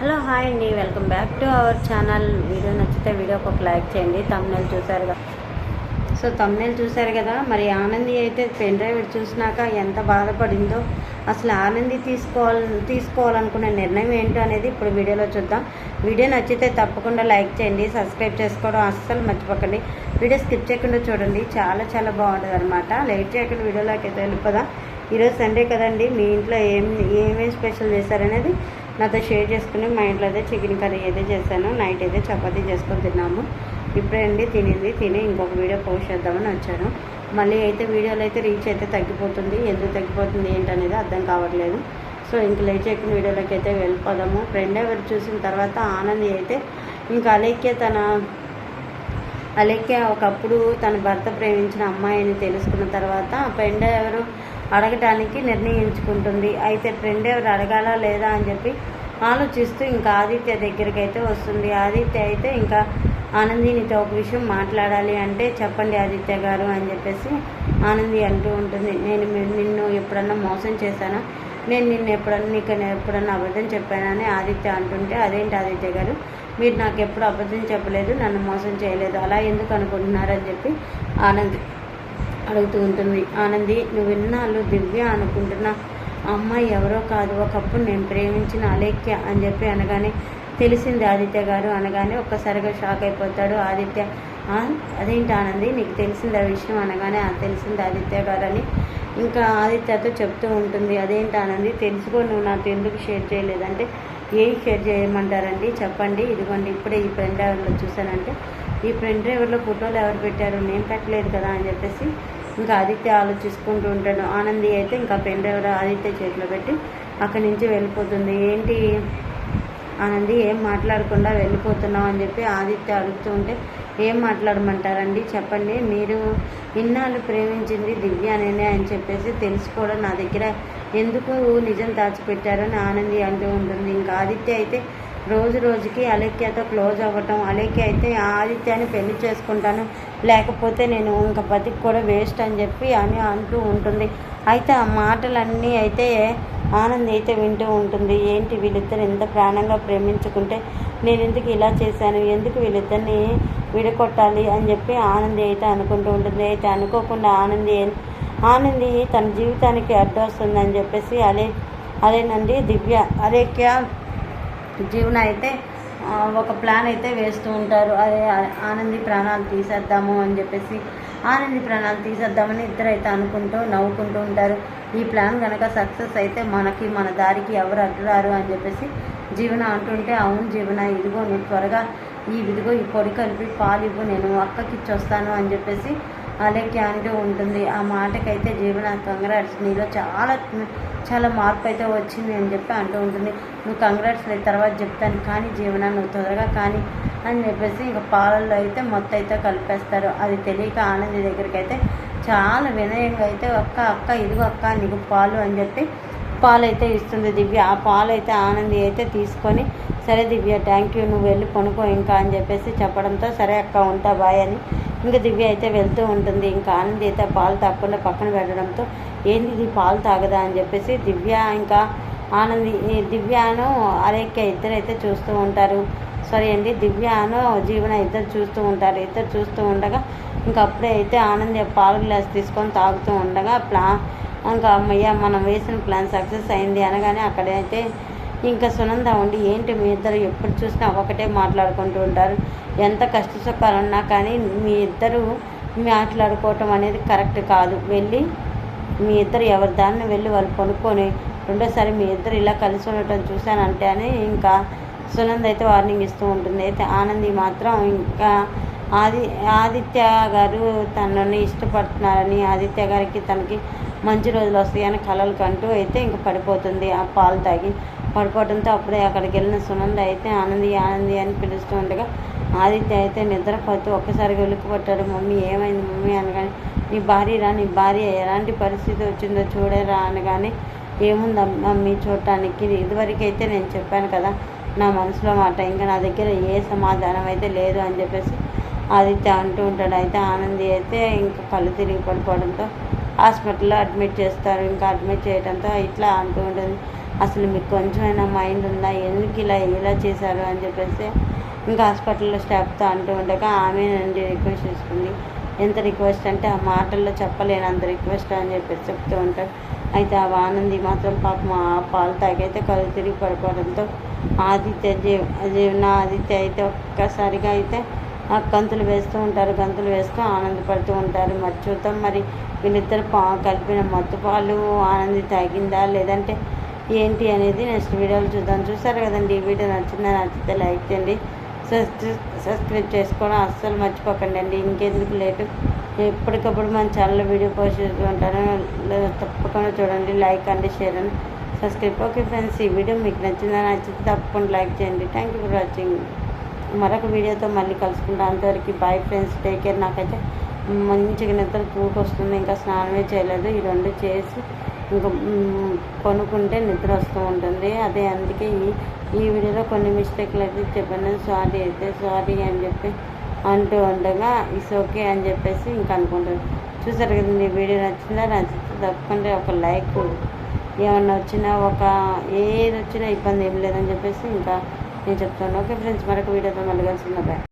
Hello hi అండి. Welcome back to our channel. Video నచ్చితే వీడియోకి ఒక లైక్ చేయండి. తమ్నేల్ చూసారు కదా. సో తమ్నేల్ చూసారు కదా. మరి ఆనంది అయితే పెన్ డ్రైవ్ చూసినాక ఎంత బాధపడిందో అసలు ఆనంది తీసుకోవాలి తీసుకోవాలనుకునే నిర్ణయం ఏంటో అనేది ఇప్పుడు వీడియోలో చూద్దాం. వీడియో నచ్చితే తప్పకుండా లైక్ చేయండి. సబ్స్క్రైబ్ చేసుకోవడం అస్సలు మర్చిపోకండి. వీడియో స్కిప్ చేయకుండా చూడండి. చాలా చాలా బాగుంటుంది అనమాట లైట్ చేయకుండా వీడియోలోకి అయితే వెళ్ళిపోదాం. ఈరోజు సండే కదండి. మీ ఇంట్లో ఏం ఏమేమి స్పెషల్ చేశారనేది నాతో షేర్ చేసుకుని మా ఇంట్లో అయితే చికెన్ కర్రీ అయితే చేశాను. నైట్ అయితే చపాతీ చేసుకొని తిన్నాము. ఇప్పుడే అండి తినింది. తిని ఇంకొక వీడియో పోస్ట్ చేద్దామని వచ్చాను. మళ్ళీ అయితే వీడియోలు అయితే రీచ్ అయితే తగ్గిపోతుంది. ఎందుకు తగ్గిపోతుంది ఏంటనేది అర్థం కావట్లేదు. సో ఇంక లేట్ చేయకుండా వీడియోలోకి అయితే వెళ్ళిపోదాము. ఫ్రెండ్ ఎవరు చూసిన తర్వాత ఆనంది అయితే ఇంకా అలేఖ్య తన అలేఖ్య ఒకప్పుడు తన భర్త ప్రేమించిన అమ్మాయిని తెలుసుకున్న తర్వాత ఫ్రెండ్ ఎవరు అడగటానికి నిర్ణయించుకుంటుంది. అయితే ఫ్రెండ్ ఎవరు అడగాలా లేదా అని చెప్పి ఆలోచిస్తూ ఇంకా ఆదిత్య దగ్గరికి అయితే వస్తుంది. ఆదిత్య అయితే ఇంకా ఆనందినితో ఒక విషయం మాట్లాడాలి అంటే చెప్పండి ఆదిత్య గారు అని చెప్పేసి ఆనంది అంటూ ఉంటుంది. నేను నిన్ను ఎప్పుడన్నా మోసం చేశానా? నేను నిన్ను ఎప్పుడన్నా నీకు నేను ఎప్పుడన్నా అబద్ధం చెప్పానని ఆదిత్య అంటుంటే అదేంటి ఆదిత్య గారు? మీరు నాకు ఎప్పుడు అబద్ధం చెప్పలేదు నన్ను మోసం చేయలేదు. అలా ఎందుకు అనుకుంటున్నారని చెప్పి ఆనంది అడుగుతూ ఉంటుంది. ఆనంది నువ్వు ఇన్నాళ్ళు దివ్య అనుకుంటున్న? అమ్మాయి ఎవరో కాదు. ఒకప్పుడు నేను ప్రేమించిన అలేఖ్య అని చెప్పి అనగానే తెలిసింది ఆదిత్య గారు. అనగానే ఒక్కసారిగా షాక్ అయిపోతాడు ఆదిత్య. అదేంటి ఆనంది? నీకు తెలిసింది ఆ విషయం? అనగానే తెలిసింది ఆదిత్య గారు అని ఇంకా ఆదిత్యతో చెప్తూ ఉంటుంది. అదేంటి ఆనంది? తెలుసుకో నువ్వు నాతో ఎందుకు షేర్ చేయలేదంటే ఏం షేర్ చేయమంటారండి? చెప్పండి. ఇదిగోండి ఇప్పుడే ఈ ఫ్రెండ్ చూసానంటే ఈ ఫ్రెండ్ డ్రైవర్లో ఫోటోలు ఎవరు పెట్టారు? నేను పెట్టలేదు కదా అని చెప్పేసి ఇంకా ఆదిత్య ఆలోచిసుకుంటూ ఉంటాడు. ఆనంది అయితే ఇంకా పెన్ డ్రైవర్ ఆదిత్య చేతిలో పెట్టి అక్కడి నుంచి వెళ్ళిపోతుంది. ఏంటి? ఆనంది ఏం మాట్లాడకుండా వెళ్ళిపోతున్నావు అని చెప్పి ఆదిత్య అడుగుతూ ఉంటే ఏం మాట్లాడమంటారండి? చెప్పండి. మీరు ఇన్నాళ్ళు ప్రేమించింది దివ్యానేనే అని చెప్పేసి తెలుసుకోవడం నా దగ్గర ఎందుకు నిజం దాచిపెట్టారని ఆనంది అంటూ ఉంటుంది. ఇంకా ఆదిత్య అయితే రోజు రోజుకి అలేఖ్యతో క్లోజ్ అవ్వటం. అలేఖ్య అయితే ఆదిత్యాన్ని పెళ్ళి చేసుకుంటాను. లేకపోతే నేను ఇంకా బతికి కూడా వేస్ట్ అని చెప్పి అని అంటూ ఉంటుంది. అయితే ఆ మాటలన్నీ అయితే ఆనంద్ అయితే వింటూ ఉంటుంది. ఏంటి వీళ్ళిద్దరు ఎంత ప్రాణంగా ప్రేమించుకుంటే నేను ఎందుకు ఇలా చేశాను? ఎందుకు వీళ్ళిద్దరిని విడగొట్టాలి అని చెప్పి ఆనంది అయితే అనుకుంటూ ఉంటుంది. అయితే అనుకోకుండా ఆనంది ఆనంది తన జీవితానికి అడ్డు వస్తుందని చెప్పేసి అదే అదేనండి దివ్య అలేఖ్య జీవన అయితే ఒక ప్లాన్ అయితే వేస్తూ ఉంటారు. అదే ఆనంది ప్రాణాలు తీసేద్దాము అని చెప్పేసి ఆనంది ప్రాణాలు తీసేద్దామని ఇద్దరు అయితే అనుకుంటూ నవ్వుకుంటూ ఉంటారు. ఈ ప్లాన్ కనుక సక్సెస్ అయితే మనకి మన దారికి ఎవరు అడ్డురారు అని చెప్పేసి జీవన అంటుంటే అవును జీవన ఇదిగో నువ్వు త్వరగా ఈ ఇదిగో ఈ పొడి కలిపి పాలు ఇవ్వు నేను అక్కకి ఇచ్చొస్తాను అని చెప్పేసి అలేఖ్య అంటూ ఉంటుంది. ఆ మాటకైతే జీవన కంగ్రాట్స్. నీలో చాలా చాలా మార్పు అయితే వచ్చింది అని చెప్పి అంటూ ఉంటుంది. నువ్వు కంగ్రాట్స్ లేదు తర్వాత చెప్తాను. కానీ జీవన నువ్వు త్వరగా కానీ అని చెప్పేసి ఇంకా పాలల్లో అయితే మొత్తం అయితే కలిపేస్తారు. అది తెలియక ఆనంది దగ్గరికి అయితే చాలా వినయంగా అయితే అక్క అక్క ఇదిగో అక్క నీకు పాలు అని చెప్పి పాలు అయితే ఇస్తుంది దివ్య. ఆ పాలు అయితే ఆనంది అయితే తీసుకొని సరే దివ్య థ్యాంక్ యూ నువ్వు వెళ్ళి కొనుక్కో ఇంకా అని చెప్పేసి చెప్పడంతో సరే అక్క ఉంటా బాయ్ అని ఇంకా దివ్య అయితే వెళ్తూ ఉంటుంది. ఇంకా ఆనంది అయితే పాలు తాగకుండా పక్కన పెట్టడంతో ఏంది ఇది పాలు తాగదా అని చెప్పేసి దివ్య ఇంకా ఆనంది దివ్యాను దివ్యను ఇద్దరైతే అయితే చూస్తూ ఉంటారు. సారీ అండి దివ్యను జీవన ఇద్దరు చూస్తూ ఉంటారు. ఇద్దరు చూస్తూ ఉండగా ఇంకా అప్పుడే అయితే ఆనంది పాలు గ్లాస్ తీసుకొని తాగుతూ ఉండగా ప్లా ఇంకా అమ్మయ్య మనం వేసిన ప్లాన్ సక్సెస్ అయింది అనగానే అక్కడైతే ఇంకా సునంద ఉండి ఏంటి మీ ఇద్దరు? ఎప్పుడు చూసినా ఒకటే మాట్లాడుకుంటూ ఉంటారు. ఎంత కష్ట సుఖాలు ఉన్నా కానీ మీ ఇద్దరు మాట్లాడుకోవటం అనేది కరెక్ట్ కాదు. వెళ్ళి మీ ఇద్దరు ఎవరి దాన్ని వెళ్ళి వాళ్ళు కొనుక్కొని రెండోసారి మీ ఇద్దరు ఇలా కలిసి ఉండటం చూశానంటే అని ఇంకా సునంద అయితే వార్నింగ్ ఇస్తూ ఉంటుంది. అయితే ఆనంది మాత్రం ఇంకా ఆది ఆదిత్య గారు తనని ఇష్టపడుతున్నారని ఆదిత్య గారికి తనకి మంచి రోజులు వస్తాయని కలలు కంటూ అయితే ఇంకా పడిపోతుంది. ఆ పాలు తాగి పడిపోవడంతో అప్పుడే అక్కడికి వెళ్ళిన సునంద అయితే ఆనంది ఆనంది అని పిలుస్తూ ఉండగా ఆదిత్య అయితే నిద్రపోతూ ఒక్కసారిగా ఉలిక్కి మమ్మీ ఏమైంది మమ్మీ? అనగానే నీ భార్య రా నీ భార్య ఎలాంటి పరిస్థితి వచ్చిందో చూడరా అనగానే ఏముంది మమ్మీ చూడటానికి? ఇదివరకైతే నేను చెప్పాను కదా నా మనసులో మాట ఇంకా నా దగ్గర ఏ సమాధానం అయితే లేదు అని చెప్పేసి ఆదిత్య అంటూ ఉంటాడు. అయితే ఆనంది అయితే ఇంకా కళ్ళు తిరిగి పడిపోవడంతో హాస్పిటల్లో అడ్మిట్ చేస్తారు. ఇంకా అడ్మిట్ చేయడంతో ఇట్లా అంటూ ఉంటుంది. అసలు మీకు కొంచెమైనా మైండ్ ఉందా? ఎందుకు ఇలా ఇలా చేశారు అని చెప్పేసి ఇంకా హాస్పిటల్లో స్టాఫ్తో అంటూ ఉండగా ఆమె నుండి రిక్వెస్ట్ చేసుకుంది. ఎంత రిక్వెస్ట్ అంటే ఆ మాటల్లో చెప్పలేనంత రిక్వెస్ట్ అని చెప్పేసి చెప్తూ ఉంటారు. అయితే ఆ ఆనంది మాత్రం పాపం ఆ పాలు తాగైతే కళ్ళు తిరిగి పడిపోవడంతో ఆదిత్య జీవ జీవన ఆదిత్య అయితే ఒక్కసారిగా అయితే ఆ గంతులు వేస్తూ ఉంటారు గంతులు వేస్తూ ఆనందపడుతూ ఉంటారు. మరి చూద్దాం మరి వీళ్ళిద్దరు పా కలిపిన మత్తు పాలు ఆనంది తాగిందా? లేదంటే ఏంటి అనేది నెక్స్ట్ వీడియోలో చూద్దాం. చూసారు కదండి ఈ వీడియో నచ్చిందా నచ్చితే లైక్ చేయండి. సబ్స్క్రైబ్ చేసుకోవడం అస్సలు మర్చిపోకండి అండి. ఇంకెందుకు లేటు? ఎప్పటికప్పుడు మన ఛానల్లో వీడియో పోస్ట్ చేస్తూ ఉంటాను. తప్పకుండా చూడండి లైక్ అండి షేర్ అండి సబ్స్క్రైబ్. ఓకే ఫ్రెండ్స్ ఈ వీడియో మీకు నచ్చిందా నచ్చితే తప్పకుండా లైక్ చేయండి. థ్యాంక్ యూ ఫర్ వాచింగ్ మరొక వీడియోతో మళ్ళీ కలుసుకుంటాం. అంతవరకు బాయ్ ఫ్రెండ్స్ టేక్ కేర్. నాకైతే మంచిగా నిద్ర తూకు వస్తుంది ఇంకా స్నానమే చేయలేదు. ఈ రెండు చేసి ఇంకా కొనుక్కుంటే నిద్ర వస్తూ ఉంటుంది. అదే అందుకే ఈ ఈ వీడియోలో కొన్ని మిస్టేక్లు అయితే చెప్పాను. సారీ అయితే సారీ అని చెప్పి అంటూ ఉండగా ఇట్స్ ఓకే అని చెప్పేసి ఇంకా అనుకుంటాను చూసారు కదండి వీడియో నచ్చిందా? నచ్చితే తప్పకుండా ఒక లైక్ ఏమన్నా వచ్చినా ఒక ఏది వచ్చినా ఇబ్బంది ఏం లేదని చెప్పేసి ఇంకా నేను చెప్తాను ఓకే ఫ్రెండ్స్ మరొక వీడియోతో మళ్ళీ కలిసి బాయ్